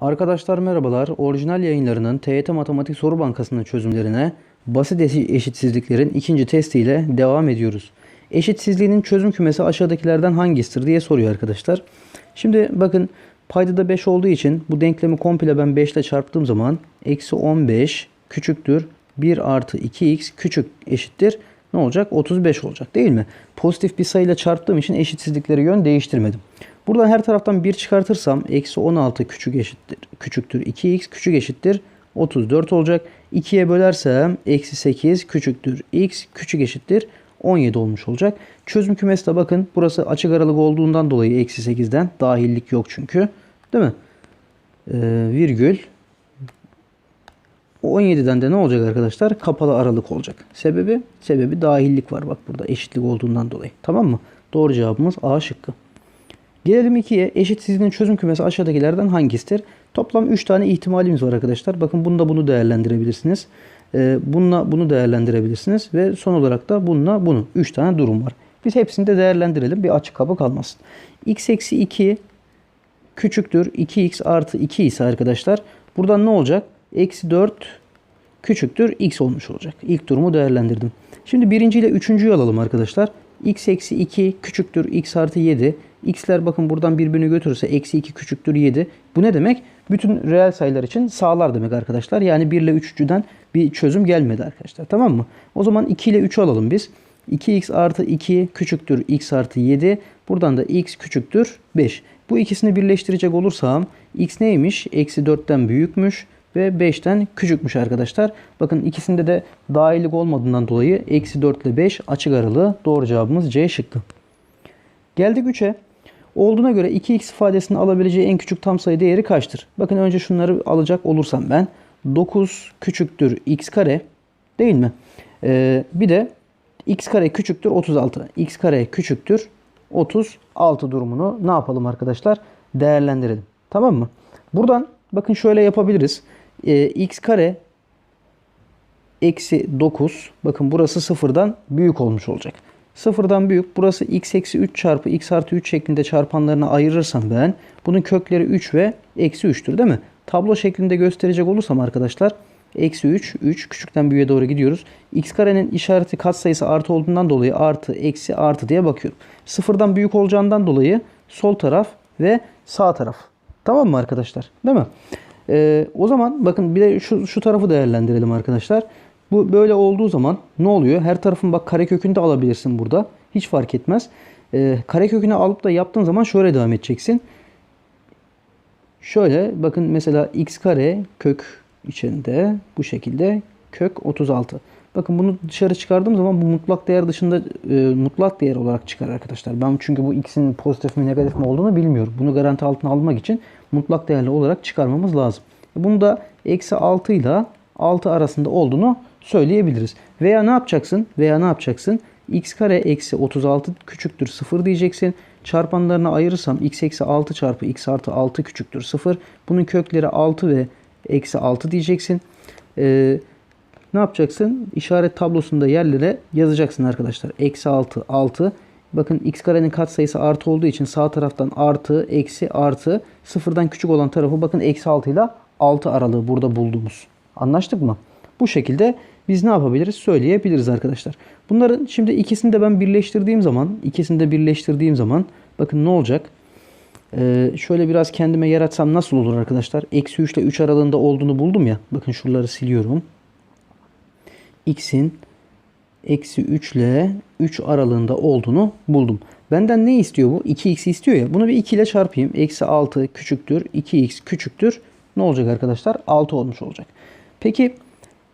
Arkadaşlar merhabalar. Orijinal yayınlarının TYT Matematik Soru Bankası'nın çözümlerine basit eşi- eşitsizliklerin ikinci testiyle devam ediyoruz. Eşitsizliğinin çözüm kümesi aşağıdakilerden hangisidir diye soruyor arkadaşlar. Şimdi bakın paydada 5 olduğu için bu denklemi komple ben 5 ile çarptığım zaman eksi 15 küçüktür 1 artı 2x küçük eşittir ne olacak? 35 olacak değil mi? Pozitif bir sayıyla çarptığım için eşitsizlikleri yön değiştirmedim. Buradan her taraftan 1 çıkartırsam eksi 16 küçük eşittir, küçüktür 2x küçük eşittir 34 olacak. 2'ye bölersem eksi 8 küçüktür x küçük eşittir 17 olmuş olacak. Çözüm kümesi de bakın burası açık aralık olduğundan dolayı eksi 8'den dahillik yok çünkü. Değil mi? Ee, virgül 17'den de ne olacak arkadaşlar? Kapalı aralık olacak. Sebebi? Sebebi dahillik var bak burada eşitlik olduğundan dolayı. Tamam mı? Doğru cevabımız A şıkkı. Gelelim 2'ye. Eşitsizliğin çözüm kümesi aşağıdakilerden hangisidir? Toplam 3 tane ihtimalimiz var arkadaşlar. Bakın bunda bunu değerlendirebilirsiniz. Ee, bununla bunu değerlendirebilirsiniz. Ve son olarak da bununla bunu. 3 tane durum var. Biz hepsini de değerlendirelim. Bir açık kapı kalmasın. x eksi 2 küçüktür 2x artı 2 ise arkadaşlar buradan ne olacak? Eksi 4 küçüktür x olmuş olacak. İlk durumu değerlendirdim. Şimdi birinci ile üçüncüyü alalım arkadaşlar. X eksi 2 küçüktür x artı 7. x'ler bakın buradan birbirini götürürse eksi 2 küçüktür 7. Bu ne demek? Bütün reel sayılar için sağlar demek arkadaşlar. Yani 1 ile 3'cüden bir çözüm gelmedi arkadaşlar. Tamam mı? O zaman 2 ile 3'ü alalım biz. 2x artı 2 küçüktür x artı 7. Buradan da x küçüktür 5. Bu ikisini birleştirecek olursam x neymiş? Eksi 4'ten büyükmüş ve 5'ten küçükmüş arkadaşlar. Bakın ikisinde de dahillik olmadığından dolayı eksi 4 ile 5 açık aralığı doğru cevabımız C şıkkı. Geldik 3'e. Olduğuna göre 2x ifadesinin alabileceği en küçük tam sayı değeri kaçtır? Bakın önce şunları alacak olursam ben 9 küçüktür x kare değil mi? Ee, bir de x kare küçüktür 36. x kare küçüktür 36 durumunu ne yapalım arkadaşlar? Değerlendirelim. Tamam mı? Buradan bakın şöyle yapabiliriz. Ee, x kare eksi 9. Bakın burası sıfırdan büyük olmuş olacak. Sıfırdan büyük. Burası x eksi 3 çarpı x artı 3 şeklinde çarpanlarına ayırırsam ben bunun kökleri 3 ve eksi 3'tür değil mi? Tablo şeklinde gösterecek olursam arkadaşlar eksi 3, 3 küçükten büyüğe doğru gidiyoruz. x karenin işareti katsayısı artı olduğundan dolayı artı, eksi, artı diye bakıyorum. Sıfırdan büyük olacağından dolayı sol taraf ve sağ taraf. Tamam mı arkadaşlar? Değil mi? Ee, o zaman bakın bir de şu, şu tarafı değerlendirelim arkadaşlar. Bu böyle olduğu zaman ne oluyor? Her tarafın bak karekökünü de alabilirsin burada. Hiç fark etmez. Ee, karekökünü alıp da yaptığın zaman şöyle devam edeceksin. Şöyle bakın mesela x kare kök içinde bu şekilde kök 36. Bakın bunu dışarı çıkardığım zaman bu mutlak değer dışında e, mutlak değer olarak çıkar arkadaşlar. Ben çünkü bu x'in pozitif mi negatif mi olduğunu bilmiyorum. Bunu garanti altına almak için mutlak değerli olarak çıkarmamız lazım. Bunu da eksi 6 ile 6 arasında olduğunu söyleyebiliriz. Veya ne yapacaksın? Veya ne yapacaksın? x kare eksi 36 küçüktür 0 diyeceksin. Çarpanlarına ayırırsam x eksi 6 çarpı x artı 6 küçüktür 0. Bunun kökleri 6 ve eksi 6 diyeceksin. Ee, ne yapacaksın? İşaret tablosunda yerlere yazacaksın arkadaşlar. Eksi 6, 6. Bakın x karenin katsayısı artı olduğu için sağ taraftan artı, eksi, artı. Sıfırdan küçük olan tarafı bakın eksi 6 ile 6 aralığı burada bulduğumuz. Anlaştık mı? Bu şekilde biz ne yapabiliriz? Söyleyebiliriz arkadaşlar. Bunların şimdi ikisini de ben birleştirdiğim zaman, ikisini de birleştirdiğim zaman bakın ne olacak? Ee, şöyle biraz kendime yaratsam nasıl olur arkadaşlar? Eksi 3 ile 3 aralığında olduğunu buldum ya. Bakın şuraları siliyorum. X'in eksi 3 ile 3 aralığında olduğunu buldum. Benden ne istiyor bu? 2x istiyor ya. Bunu bir 2 ile çarpayım. Eksi 6 küçüktür. 2x küçüktür. Ne olacak arkadaşlar? 6 olmuş olacak. Peki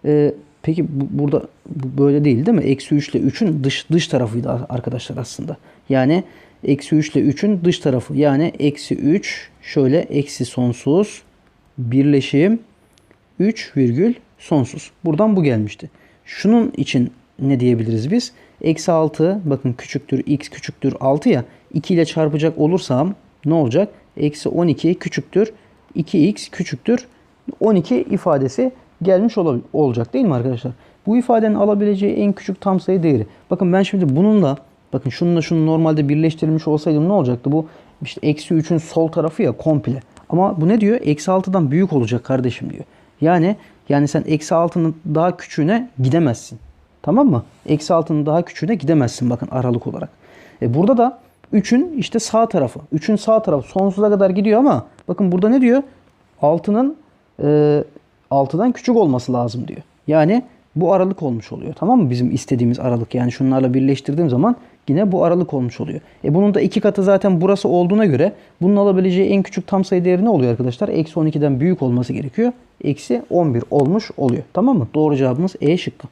e, peki bu, burada bu böyle değil değil mi? Eksi 3 ile 3'ün dış, dış tarafıydı arkadaşlar aslında. Yani eksi 3 ile 3'ün dış tarafı. Yani eksi 3 şöyle eksi sonsuz birleşim 3 virgül sonsuz. Buradan bu gelmişti. Şunun için ne diyebiliriz biz? Eksi 6 bakın küçüktür x küçüktür 6 ya 2 ile çarpacak olursam ne olacak? Eksi 12 küçüktür 2x küçüktür 12 ifadesi gelmiş olab- olacak değil mi arkadaşlar? Bu ifadenin alabileceği en küçük tam sayı değeri. Bakın ben şimdi bununla bakın şununla şunu normalde birleştirilmiş olsaydım ne olacaktı? Bu işte eksi 3'ün sol tarafı ya komple. Ama bu ne diyor? Eksi 6'dan büyük olacak kardeşim diyor. Yani yani sen eksi 6'nın daha küçüğüne gidemezsin. Tamam mı? Eksi 6'nın daha küçüğüne gidemezsin bakın aralık olarak. E burada da 3'ün işte sağ tarafı. 3'ün sağ tarafı sonsuza kadar gidiyor ama bakın burada ne diyor? 6'nın e, 6'dan küçük olması lazım diyor. Yani bu aralık olmuş oluyor. Tamam mı? Bizim istediğimiz aralık. Yani şunlarla birleştirdiğim zaman yine bu aralık olmuş oluyor. E bunun da iki katı zaten burası olduğuna göre bunun alabileceği en küçük tam sayı değeri ne oluyor arkadaşlar? Eksi 12'den büyük olması gerekiyor. Eksi 11 olmuş oluyor. Tamam mı? Doğru cevabımız E şıkkı.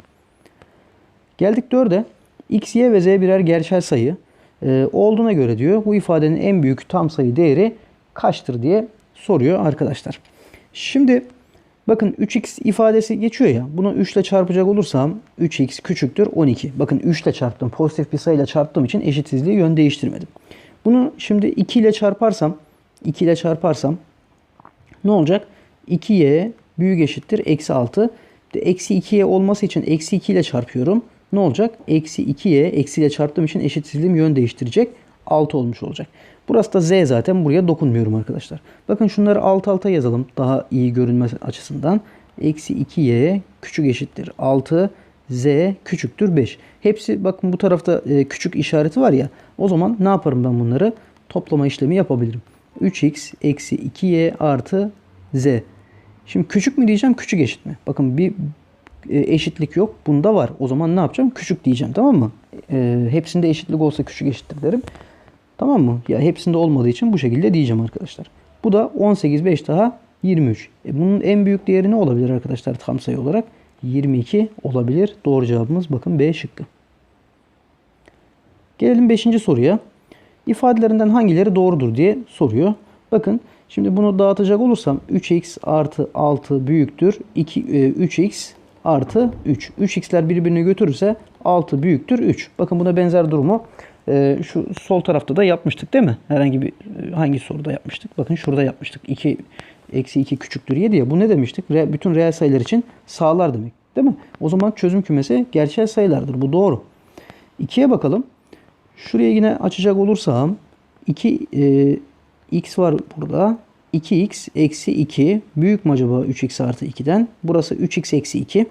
Geldik 4'e. X, Y ve Z birer gerçel sayı e, olduğuna göre diyor bu ifadenin en büyük tam sayı değeri kaçtır diye soruyor arkadaşlar. Şimdi bakın 3x ifadesi geçiyor ya. Bunu 3 ile çarpacak olursam 3x küçüktür 12. Bakın 3 ile çarptım. Pozitif bir sayıyla çarptığım için eşitsizliği yön değiştirmedim. Bunu şimdi 2 ile çarparsam 2 ile çarparsam ne olacak? 2y büyük eşittir eksi 6. De Eksi 2y olması için eksi 2 ile çarpıyorum. Ne olacak? Eksi 2y eksi ile çarptığım için eşitsizliğim yön değiştirecek. 6 olmuş olacak. Burası da z zaten. Buraya dokunmuyorum arkadaşlar. Bakın şunları alt alta yazalım. Daha iyi görünmesi açısından. Eksi 2y küçük eşittir 6. z küçüktür 5. Hepsi bakın bu tarafta e, küçük işareti var ya. O zaman ne yaparım ben bunları? Toplama işlemi yapabilirim. 3x eksi 2y artı z. Şimdi küçük mü diyeceğim küçük eşit mi? Bakın bir e, eşitlik yok. Bunda var. O zaman ne yapacağım? Küçük diyeceğim tamam mı? E, hepsinde eşitlik olsa küçük eşittir derim. Tamam mı? Ya hepsinde olmadığı için bu şekilde diyeceğim arkadaşlar. Bu da 18 5 daha 23. E, bunun en büyük değeri ne olabilir arkadaşlar tam sayı olarak? 22 olabilir. Doğru cevabımız bakın B şıkkı. Gelelim 5. soruya. İfadelerinden hangileri doğrudur diye soruyor. Bakın şimdi bunu dağıtacak olursam 3x artı 6 büyüktür 2, e, 3x artı 3. 3x'ler birbirini götürürse 6 büyüktür 3. Bakın buna benzer durumu e, şu sol tarafta da yapmıştık değil mi? Herhangi bir e, hangi soruda yapmıştık? Bakın şurada yapmıştık. 2 eksi 2 küçüktür 7 ya. Bu ne demiştik? Re, bütün reel sayılar için sağlar demek. Değil mi? O zaman çözüm kümesi gerçel sayılardır. Bu doğru. 2'ye bakalım. Şuraya yine açacak olursam 2 e, x var burada. 2x eksi 2 büyük mü acaba 3x artı 2'den? Burası 3x eksi 2.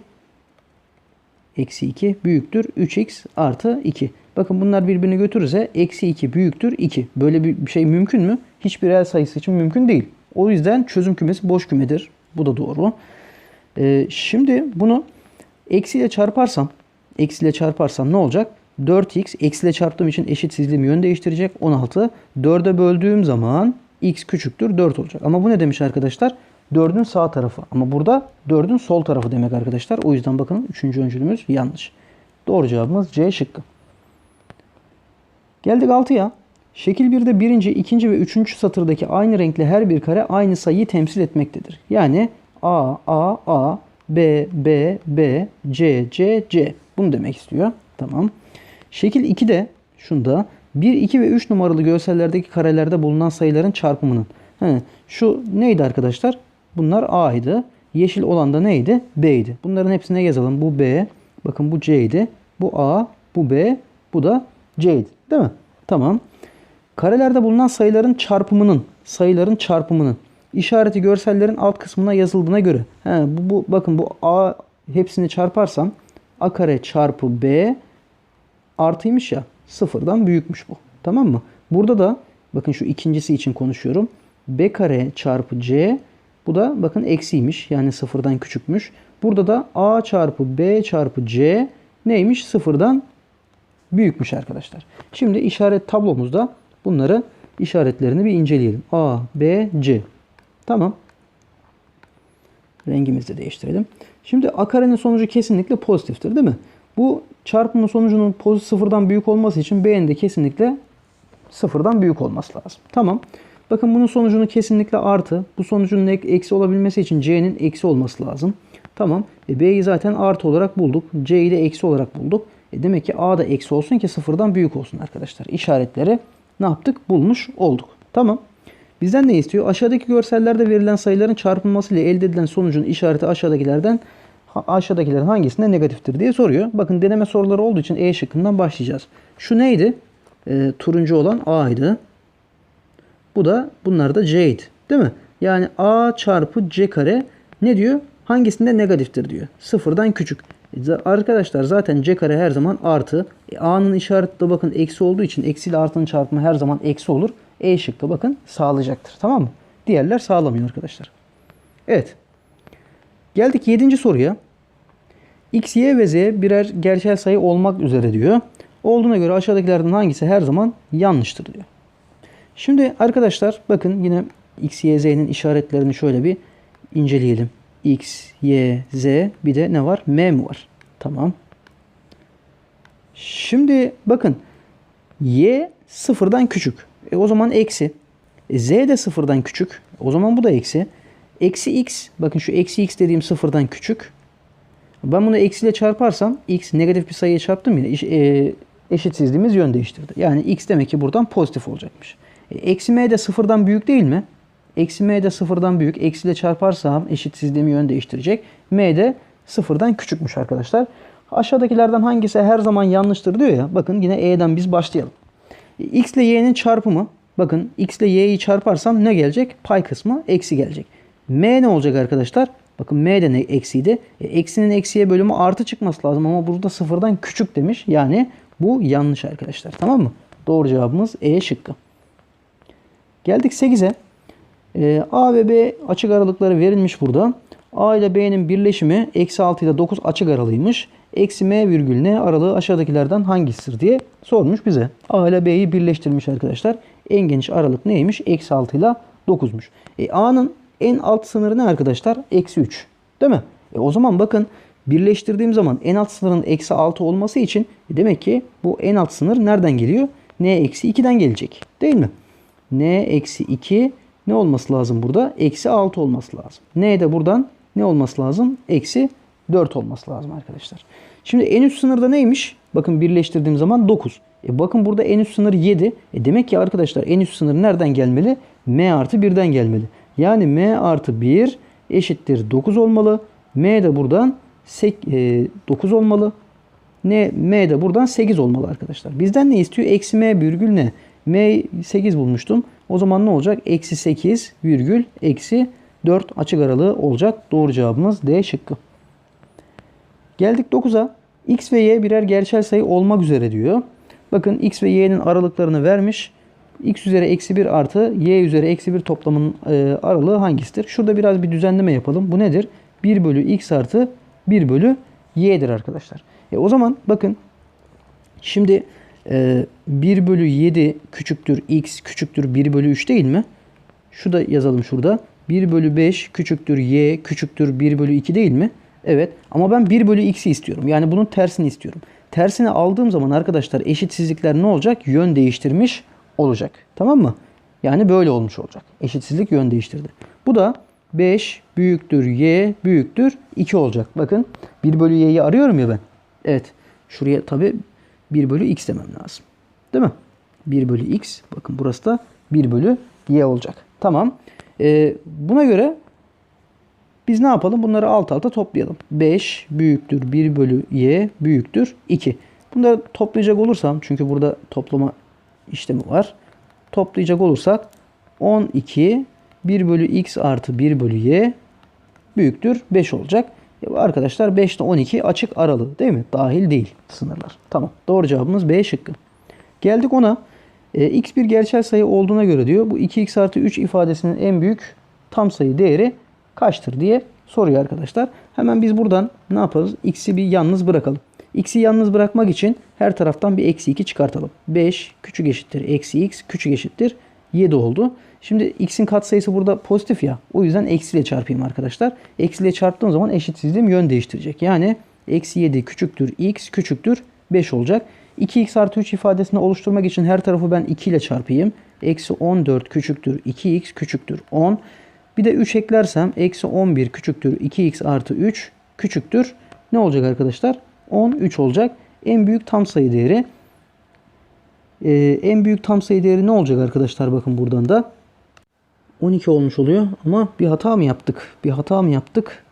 Eksi 2 büyüktür 3x artı 2. Bakın bunlar birbirini götürürse eksi 2 büyüktür 2. Böyle bir şey mümkün mü? Hiçbir reel sayısı için mümkün değil. O yüzden çözüm kümesi boş kümedir. Bu da doğru. Ee, şimdi bunu eksiyle çarparsam eksiyle çarparsam ne olacak? 4x eksiyle çarptığım için eşitsizliğim yön değiştirecek. 16. 4'e böldüğüm zaman x küçüktür 4 olacak. Ama bu ne demiş arkadaşlar? 4'ün sağ tarafı. Ama burada 4'ün sol tarafı demek arkadaşlar. O yüzden bakın 3. öncülümüz yanlış. Doğru cevabımız C şıkkı. Geldik 6'ya. Şekil 1'de birinci, ikinci ve üçüncü satırdaki aynı renkli her bir kare aynı sayıyı temsil etmektedir. Yani A, A, A, B, B, B, C, C, C. Bunu demek istiyor. Tamam. Şekil 2'de şunda 1, 2 ve 3 numaralı görsellerdeki karelerde bulunan sayıların çarpımının. He, şu neydi arkadaşlar? Bunlar A'ydı. Yeşil olan da neydi? B'ydi. Bunların hepsine yazalım. Bu B, bakın bu C'ydi. Bu A, bu B, bu da C'ydi. Değil mi? Tamam. Karelerde bulunan sayıların çarpımının, sayıların çarpımının işareti görsellerin alt kısmına yazıldığına göre. He, bu, bu, bakın bu A hepsini çarparsam A kare çarpı B artıymış ya sıfırdan büyükmüş bu. Tamam mı? Burada da bakın şu ikincisi için konuşuyorum. B kare çarpı C bu da bakın eksiymiş. Yani sıfırdan küçükmüş. Burada da A çarpı B çarpı C neymiş? Sıfırdan büyükmüş arkadaşlar. Şimdi işaret tablomuzda bunları işaretlerini bir inceleyelim. A, B, C. Tamam. Rengimizi de değiştirelim. Şimdi A karenin sonucu kesinlikle pozitiftir değil mi? Bu çarpımın sonucunun pozitif sıfırdan büyük olması için B'nin de kesinlikle sıfırdan büyük olması lazım. Tamam. Bakın bunun sonucunun kesinlikle artı. Bu sonucun eksi olabilmesi için C'nin eksi olması lazım. Tamam. E, B'yi zaten artı olarak bulduk. C'yi de eksi olarak bulduk. E, demek ki A da eksi olsun ki sıfırdan büyük olsun arkadaşlar. İşaretleri ne yaptık? Bulmuş olduk. Tamam. Bizden ne istiyor? Aşağıdaki görsellerde verilen sayıların çarpılması ile elde edilen sonucun işareti aşağıdakilerden aşağıdakilerin hangisinde negatiftir diye soruyor. Bakın deneme soruları olduğu için E şıkkından başlayacağız. Şu neydi? E, turuncu olan A'ydı. Bu da bunlar da C'ydi. Değil mi? Yani a çarpı c kare ne diyor? Hangisinde negatiftir diyor. Sıfırdan küçük. Arkadaşlar zaten c kare her zaman artı. E, a'nın işareti de bakın eksi olduğu için eksi ile artının çarpımı her zaman eksi olur. E şıkkı bakın sağlayacaktır. Tamam mı? Diğerler sağlamıyor arkadaşlar. Evet. Geldik 7. soruya. X, Y ve Z birer gerçel sayı olmak üzere diyor. Olduğuna göre aşağıdakilerden hangisi her zaman yanlıştır diyor. Şimdi arkadaşlar bakın yine X, Y, Z'nin işaretlerini şöyle bir inceleyelim. X, Y, Z bir de ne var? M mi var? Tamam. Şimdi bakın Y sıfırdan küçük. E, o zaman eksi. E, Z de sıfırdan küçük. O zaman bu da eksi. Eksi X. Bakın şu eksi X dediğim sıfırdan küçük. Ben bunu eksiyle çarparsam x negatif bir sayıya çarptım yine e, eşitsizliğimiz yön değiştirdi. Yani x demek ki buradan pozitif olacakmış. E, eksi m de sıfırdan büyük değil mi? Eksi m de sıfırdan büyük. Eksiyle çarparsam eşitsizliğimi yön değiştirecek. m de sıfırdan küçükmüş arkadaşlar. Aşağıdakilerden hangisi her zaman yanlıştır diyor ya. Bakın yine e'den biz başlayalım. X ile y'nin çarpımı. Bakın x ile y'yi çarparsam ne gelecek? Pay kısmı eksi gelecek. m ne olacak arkadaşlar? Bakın m de ne eksiydi. E, eksinin eksiye bölümü artı çıkması lazım ama burada sıfırdan küçük demiş. Yani bu yanlış arkadaşlar. Tamam mı? Doğru cevabımız E şıkkı. Geldik 8'e. Ee, A ve B açık aralıkları verilmiş burada. A ile B'nin birleşimi eksi 6 ile 9 açık aralığıymış. Eksi M virgül N aralığı aşağıdakilerden hangisidir diye sormuş bize. A ile B'yi birleştirmiş arkadaşlar. En geniş aralık neymiş? Eksi 6 ile 9'muş. E, A'nın en alt sınırı ne arkadaşlar? Eksi 3. Değil mi? E, o zaman bakın birleştirdiğim zaman en alt sınırın eksi 6 olması için e, demek ki bu en alt sınır nereden geliyor? N eksi 2'den gelecek. Değil mi? N eksi 2 ne olması lazım burada? Eksi 6 olması lazım. N de buradan ne olması lazım? Eksi 4 olması lazım arkadaşlar. Şimdi en üst sınırda neymiş? Bakın birleştirdiğim zaman 9. E bakın burada en üst sınır 7. E demek ki arkadaşlar en üst sınır nereden gelmeli? M artı 1'den gelmeli. Yani M artı 1 eşittir 9 olmalı. M de buradan 9 olmalı. Ne, M de buradan 8 olmalı arkadaşlar. Bizden ne istiyor? Eksi M virgül ne? M 8 bulmuştum. O zaman ne olacak? Eksi 8 virgül eksi 4 açık aralığı olacak. Doğru cevabımız D şıkkı. Geldik 9'a. X ve Y birer gerçel sayı olmak üzere diyor. Bakın X ve Y'nin aralıklarını vermiş. X üzeri eksi 1 artı Y üzeri eksi 1 toplamının e, aralığı hangisidir? Şurada biraz bir düzenleme yapalım. Bu nedir? 1 bölü X artı 1 bölü Y'dir arkadaşlar. E, o zaman bakın şimdi 1 bölü 7 küçüktür X küçüktür 1 bölü 3 değil mi? Şu da yazalım şurada. 1 bölü 5 küçüktür Y küçüktür 1 bölü 2 değil mi? Evet ama ben 1 bölü x'i istiyorum. Yani bunun tersini istiyorum. Tersini aldığım zaman arkadaşlar eşitsizlikler ne olacak? Yön değiştirmiş olacak. Tamam mı? Yani böyle olmuş olacak. Eşitsizlik yön değiştirdi. Bu da 5 büyüktür y büyüktür 2 olacak. Bakın 1 bölü y'yi arıyorum ya ben. Evet. Şuraya tabi 1 bölü x demem lazım. Değil mi? 1 bölü x. Bakın burası da 1 bölü y olacak. Tamam. Ee, buna göre biz ne yapalım? Bunları alt alta toplayalım. 5 büyüktür 1 bölü y büyüktür 2. Bunları toplayacak olursam çünkü burada toplama işlemi var. Toplayacak olursak 12 1 bölü x artı 1 bölü y büyüktür 5 olacak. Arkadaşlar 5 ile 12 açık aralığı değil mi? Dahil değil sınırlar. Tamam. Doğru cevabımız B şıkkı. Geldik ona. E, x bir gerçel sayı olduğuna göre diyor. Bu 2x artı 3 ifadesinin en büyük tam sayı değeri kaçtır diye soruyor arkadaşlar. Hemen biz buradan ne yaparız? X'i bir yalnız bırakalım. X'i yalnız bırakmak için her taraftan bir eksi 2 çıkartalım. 5 küçük eşittir eksi x küçük eşittir 7 oldu. Şimdi x'in katsayısı burada pozitif ya. O yüzden eksiyle çarpayım arkadaşlar. Eksiyle çarptığım zaman eşitsizliğim yön değiştirecek. Yani eksi 7 küçüktür x küçüktür 5 olacak. 2x artı 3 ifadesini oluşturmak için her tarafı ben 2 ile çarpayım. Eksi 14 küçüktür 2x küçüktür 10. Bir de 3 eklersem eksi 11 küçüktür 2x artı 3 küçüktür. Ne olacak arkadaşlar? 13 olacak. En büyük tam sayı değeri. Ee, en büyük tam sayı değeri ne olacak arkadaşlar? Bakın buradan da. 12 olmuş oluyor. Ama bir hata mı yaptık? Bir hata mı yaptık?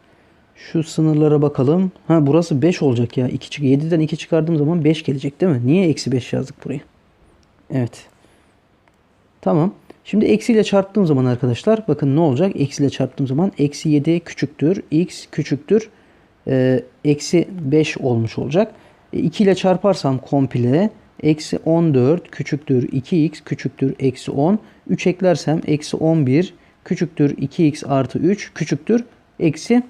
Şu sınırlara bakalım. Ha burası 5 olacak ya. 2, 7'den 2 çıkardığım zaman 5 gelecek değil mi? Niye eksi 5 yazdık buraya? Evet. Tamam. Şimdi eksiyle çarptığım zaman arkadaşlar bakın ne olacak? Eksiyle çarptığım zaman eksi 7 küçüktür. X küçüktür. e, Eksi 5 olmuş olacak. 2 ile çarparsam komple eksi 14 küçüktür 2x küçüktür eksi 10. 3 eklersem eksi 11 küçüktür 2x artı 3 küçüktür eksi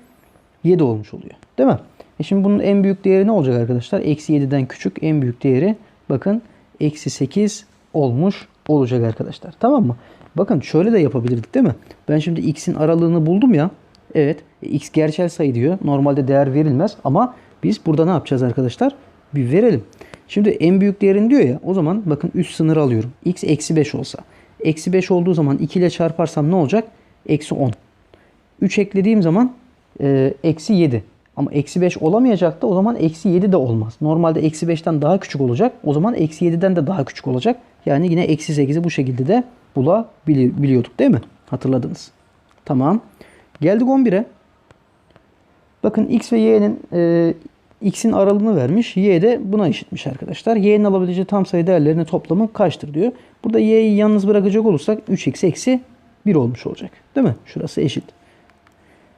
7 olmuş oluyor. Değil mi? E şimdi bunun en büyük değeri ne olacak arkadaşlar? Eksi 7'den küçük en büyük değeri bakın eksi 8 olmuş olacak arkadaşlar. Tamam mı? Bakın şöyle de yapabilirdik değil mi? Ben şimdi x'in aralığını buldum ya. Evet. e, x gerçel sayı diyor. Normalde değer verilmez ama biz burada ne yapacağız arkadaşlar? Bir verelim. Şimdi en büyük değerin diyor ya. O zaman bakın üst sınır alıyorum. x eksi 5 olsa. Eksi 5 olduğu zaman 2 ile çarparsam ne olacak? Eksi 10. 3 eklediğim zaman e, eksi 7. Ama eksi 5 olamayacaktı. O zaman eksi 7 de olmaz. Normalde eksi 5'ten daha küçük olacak. O zaman eksi 7'den de daha küçük olacak. Yani yine eksi 8'i bu şekilde de bulabiliyorduk değil mi? Hatırladınız. Tamam. Geldik 11'e. Bakın x ve y'nin e, x'in aralığını vermiş. Y de buna eşitmiş arkadaşlar. Y'nin alabileceği tam sayı değerlerinin toplamı kaçtır diyor. Burada y'yi yalnız bırakacak olursak 3x eksi 1 olmuş olacak. Değil mi? Şurası eşit.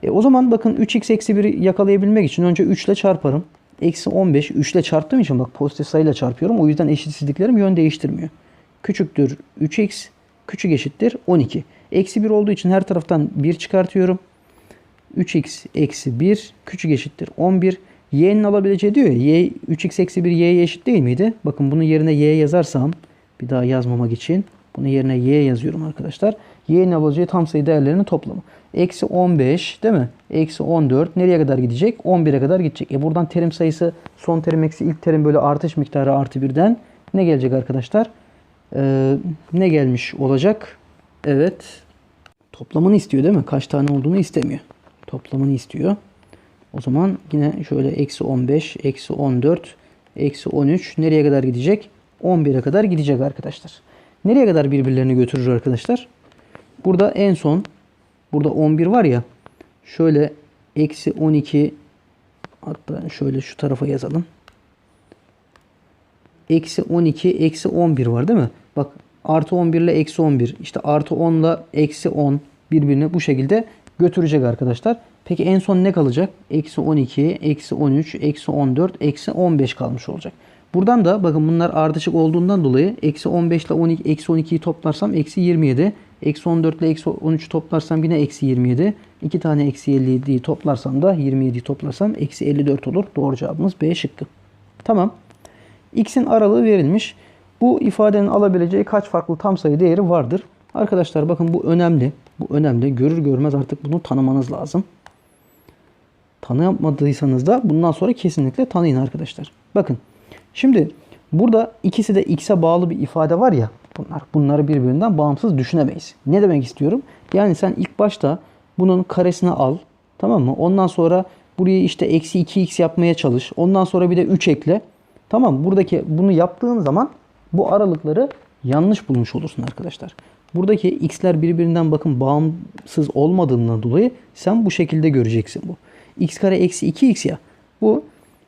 E o zaman bakın 3x eksi 1'i yakalayabilmek için önce 3 ile çarparım. Eksi 15 3 ile çarptığım için bak pozitif sayıyla çarpıyorum. O yüzden eşitsizliklerim yön değiştirmiyor. Küçüktür 3x küçük eşittir 12. Eksi 1 olduğu için her taraftan 1 çıkartıyorum. 3x eksi 1 küçük eşittir 11. Y'nin alabileceği diyor ya y 3x eksi 1 y'ye eşit değil miydi? Bakın bunun yerine y yazarsam bir daha yazmamak için bunun yerine y yazıyorum arkadaşlar. Y'nin alabileceği tam sayı değerlerinin toplamı. Eksi 15 değil mi? Eksi 14 nereye kadar gidecek? 11'e kadar gidecek. E buradan terim sayısı son terim eksi ilk terim böyle artış miktarı artı birden ne gelecek arkadaşlar? Ee, ne gelmiş olacak? Evet. Toplamını istiyor değil mi? Kaç tane olduğunu istemiyor. Toplamını istiyor. O zaman yine şöyle eksi 15, eksi 14, eksi 13 nereye kadar gidecek? 11'e kadar gidecek arkadaşlar. Nereye kadar birbirlerini götürür arkadaşlar? Burada en son burada 11 var ya şöyle eksi 12 hatta şöyle şu tarafa yazalım. Eksi 12, eksi 11 var değil mi? Bak artı 11 ile eksi 11 işte artı 10 ile eksi 10 birbirini bu şekilde götürecek arkadaşlar. Peki en son ne kalacak? Eksi 12, eksi 13, eksi 14, eksi 15 kalmış olacak. Buradan da bakın bunlar ardışık olduğundan dolayı eksi 15 ile 12, eksi 12'yi toplarsam eksi 27. Eksi 14 ile eksi 13 toplarsam yine eksi 27. 2 tane eksi 57'yi toplarsam da 27'yi toplarsam eksi 54 olur. Doğru cevabımız B şıkkı. Tamam. X'in aralığı verilmiş. Bu ifadenin alabileceği kaç farklı tam sayı değeri vardır? Arkadaşlar bakın bu önemli. Bu önemli. Görür görmez artık bunu tanımanız lazım. Tanıyamadıysanız da bundan sonra kesinlikle tanıyın arkadaşlar. Bakın şimdi burada ikisi de x'e bağlı bir ifade var ya bunlar bunları birbirinden bağımsız düşünemeyiz. Ne demek istiyorum? Yani sen ilk başta bunun karesini al tamam mı? Ondan sonra burayı işte eksi 2x yapmaya çalış. Ondan sonra bir de 3 ekle. Tamam buradaki bunu yaptığın zaman bu aralıkları yanlış bulmuş olursun arkadaşlar. Buradaki x'ler birbirinden bakın bağımsız olmadığından dolayı sen bu şekilde göreceksin bu. x kare eksi 2x ya. Bu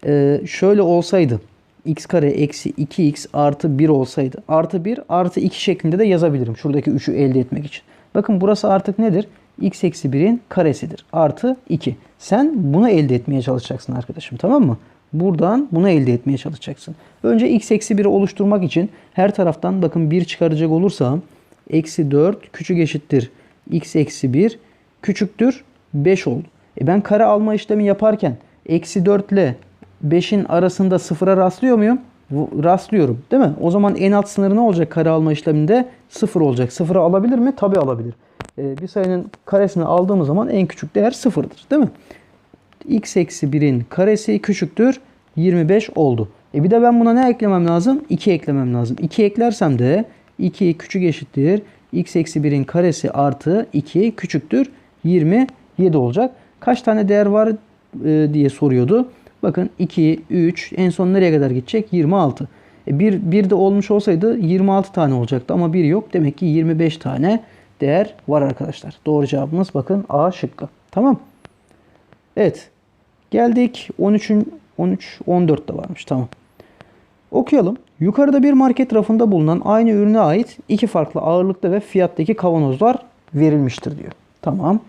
e, şöyle olsaydı x kare eksi 2x artı 1 olsaydı artı 1 artı 2 şeklinde de yazabilirim. Şuradaki 3'ü elde etmek için. Bakın burası artık nedir? x eksi 1'in karesidir. Artı 2. Sen bunu elde etmeye çalışacaksın arkadaşım tamam mı? Buradan bunu elde etmeye çalışacaksın. Önce x eksi 1'i oluşturmak için her taraftan bakın 1 çıkaracak olursam eksi 4 küçük eşittir x eksi 1 küçüktür 5 oldu. E ben kare alma işlemi yaparken eksi 4 ile 5'in arasında sıfıra rastlıyor muyum? Rastlıyorum değil mi? O zaman en alt sınırı ne olacak kare alma işleminde? Sıfır olacak. Sıfırı alabilir mi? Tabi alabilir. E, bir sayının karesini aldığımız zaman en küçük değer sıfırdır değil mi? x eksi 1'in karesi küçüktür 25 oldu. E bir de ben buna ne eklemem lazım? 2 eklemem lazım. 2 eklersem de 2 küçük eşittir. x eksi 1'in karesi artı 2 küçüktür 27 olacak. Kaç tane değer var e, diye soruyordu. Bakın 2, 3 en son nereye kadar gidecek? 26. E bir, bir de olmuş olsaydı 26 tane olacaktı ama bir yok. Demek ki 25 tane değer var arkadaşlar. Doğru cevabımız bakın A şıkkı. Tamam. Evet. Geldik 13'ün 13 14 de varmış. Tamam. Okuyalım. Yukarıda bir market rafında bulunan aynı ürüne ait iki farklı ağırlıkta ve fiyattaki kavanozlar verilmiştir diyor. Tamam.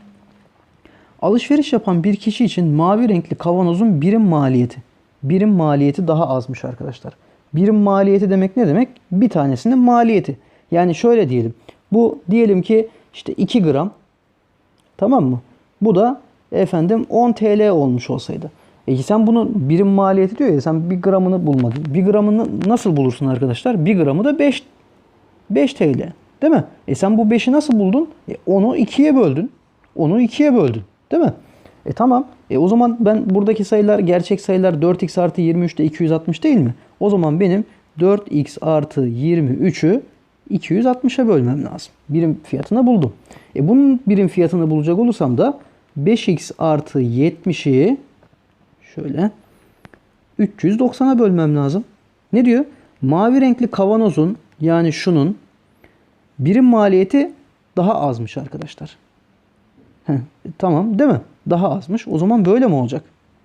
Alışveriş yapan bir kişi için mavi renkli kavanozun birim maliyeti. Birim maliyeti daha azmış arkadaşlar. Birim maliyeti demek ne demek? Bir tanesinin maliyeti. Yani şöyle diyelim. Bu diyelim ki işte 2 gram. Tamam mı? Bu da efendim 10 TL olmuş olsaydı. E sen bunun birim maliyeti diyor ya sen bir gramını bulmadın. Bir gramını nasıl bulursun arkadaşlar? Bir gramı da 5 5 TL. Değil mi? E sen bu 5'i nasıl buldun? E onu 2'ye böldün. Onu 2'ye böldün. Değil mi? E tamam. E o zaman ben buradaki sayılar gerçek sayılar 4x artı 23 de 260 değil mi? O zaman benim 4x artı 23'ü 260'a bölmem lazım. Birim fiyatını buldum. E bunun birim fiyatını bulacak olursam da 5x artı 70'i şöyle 390'a bölmem lazım. Ne diyor? Mavi renkli kavanozun yani şunun birim maliyeti daha azmış arkadaşlar. Heh, tamam değil mi? Daha azmış. O zaman böyle mi olacak?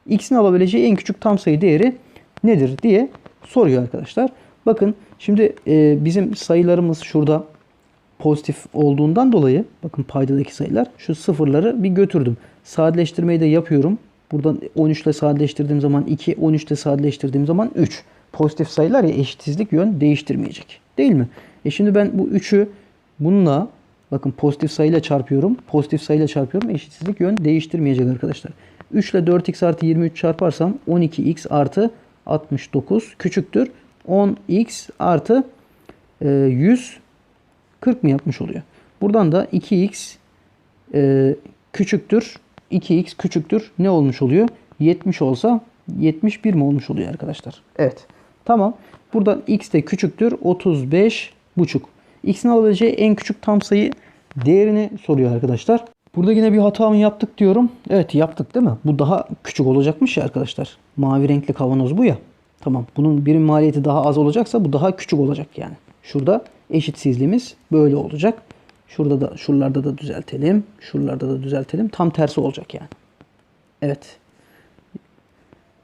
X'in alabileceği en küçük tam sayı değeri nedir diye soruyor arkadaşlar. Bakın şimdi e, bizim sayılarımız şurada pozitif olduğundan dolayı bakın paydadaki sayılar şu sıfırları bir götürdüm. Sadeleştirmeyi de yapıyorum. Buradan 13 ile sadeleştirdiğim zaman 2, 13 ile sadeleştirdiğim zaman 3. Pozitif sayılar ya eşitsizlik yön değiştirmeyecek. Değil mi? E şimdi ben bu 3'ü bununla bakın pozitif sayıyla çarpıyorum. Pozitif sayıyla çarpıyorum. Eşitsizlik yön değiştirmeyecek arkadaşlar. 3 ile 4x artı 23 çarparsam 12x artı 69 küçüktür. 10x artı e, 100 40 mı yapmış oluyor? Buradan da 2x e, küçüktür. 2x küçüktür. Ne olmuş oluyor? 70 olsa 71 mi olmuş oluyor arkadaşlar? Evet. Tamam. Buradan x de küçüktür. 35 buçuk. X'in alabileceği en küçük tam sayı değerini soruyor arkadaşlar. Burada yine bir hata mı yaptık diyorum. Evet yaptık değil mi? Bu daha küçük olacakmış ya arkadaşlar. Mavi renkli kavanoz bu ya. Tamam. Bunun birim maliyeti daha az olacaksa bu daha küçük olacak yani. Şurada eşitsizliğimiz böyle olacak. Şurada da şuralarda da düzeltelim. Şuralarda da düzeltelim. Tam tersi olacak yani. Evet.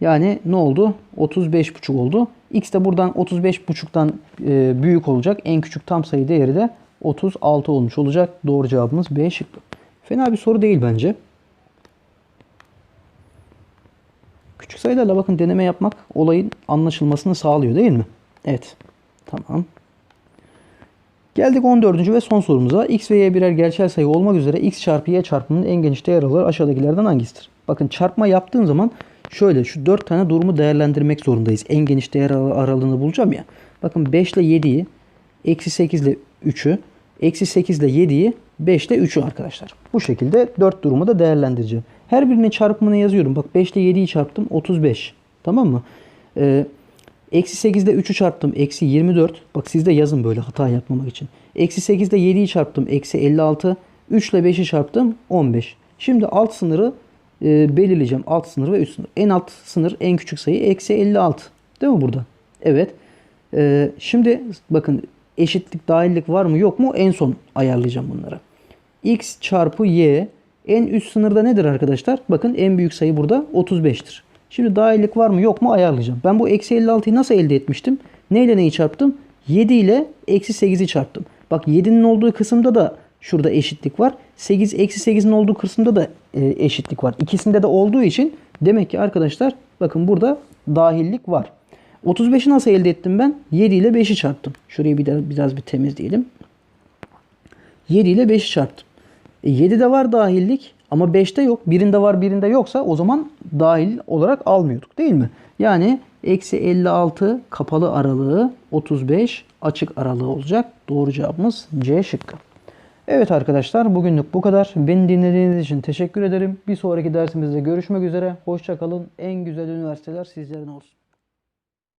Yani ne oldu? 35,5 oldu. X de buradan 35,5'tan e, büyük olacak. En küçük tam sayı değeri de 36 olmuş olacak. Doğru cevabımız B şıkkı. Fena bir soru değil bence. Küçük sayılarla bakın deneme yapmak olayın anlaşılmasını sağlıyor değil mi? Evet. Tamam. Geldik 14. ve son sorumuza. X ve Y birer gerçel sayı olmak üzere X çarpı Y çarpımının en geniş değer aralığı aşağıdakilerden hangisidir? Bakın çarpma yaptığım zaman şöyle şu 4 tane durumu değerlendirmek zorundayız. En geniş değer aralığını bulacağım ya. Bakın 5 ile 7'yi, eksi 8 ile 3'ü, eksi 8 ile 7'yi, 5 ile 3'ü arkadaşlar. Bu şekilde 4 durumu da değerlendireceğim. Her birinin çarpımını yazıyorum. Bak 5 ile 7'yi çarptım 35. Tamam mı? Ee, Eksi 8 ile 3'ü çarptım. Eksi 24. Bak siz de yazın böyle hata yapmamak için. Eksi 8 ile 7'yi çarptım. Eksi 56. 3 ile 5'i çarptım. 15. Şimdi alt sınırı e, belirleyeceğim. Alt sınır ve üst sınır. En alt sınır en küçük sayı eksi 56. Değil mi burada? Evet. E, şimdi bakın eşitlik dahillik var mı yok mu en son ayarlayacağım bunları. X çarpı Y en üst sınırda nedir arkadaşlar? Bakın en büyük sayı burada 35'tir. Şimdi dahillik var mı yok mu ayarlayacağım. Ben bu eksi 56'yı nasıl elde etmiştim? Neyle neyi çarptım? 7 ile eksi 8'i çarptım. Bak 7'nin olduğu kısımda da şurada eşitlik var. 8 eksi 8'in olduğu kısımda da e, eşitlik var. İkisinde de olduğu için demek ki arkadaşlar bakın burada dahillik var. 35'i nasıl elde ettim ben? 7 ile 5'i çarptım. Şurayı bir de biraz bir temizleyelim. 7 ile 5'i çarptım. E 7'de var dahillik ama 5'te yok. Birinde var birinde yoksa o zaman dahil olarak almıyorduk değil mi? Yani eksi 56 kapalı aralığı 35 açık aralığı olacak. Doğru cevabımız C şıkkı. Evet arkadaşlar bugünlük bu kadar. Beni dinlediğiniz için teşekkür ederim. Bir sonraki dersimizde görüşmek üzere. Hoşçakalın. En güzel üniversiteler sizlerin olsun.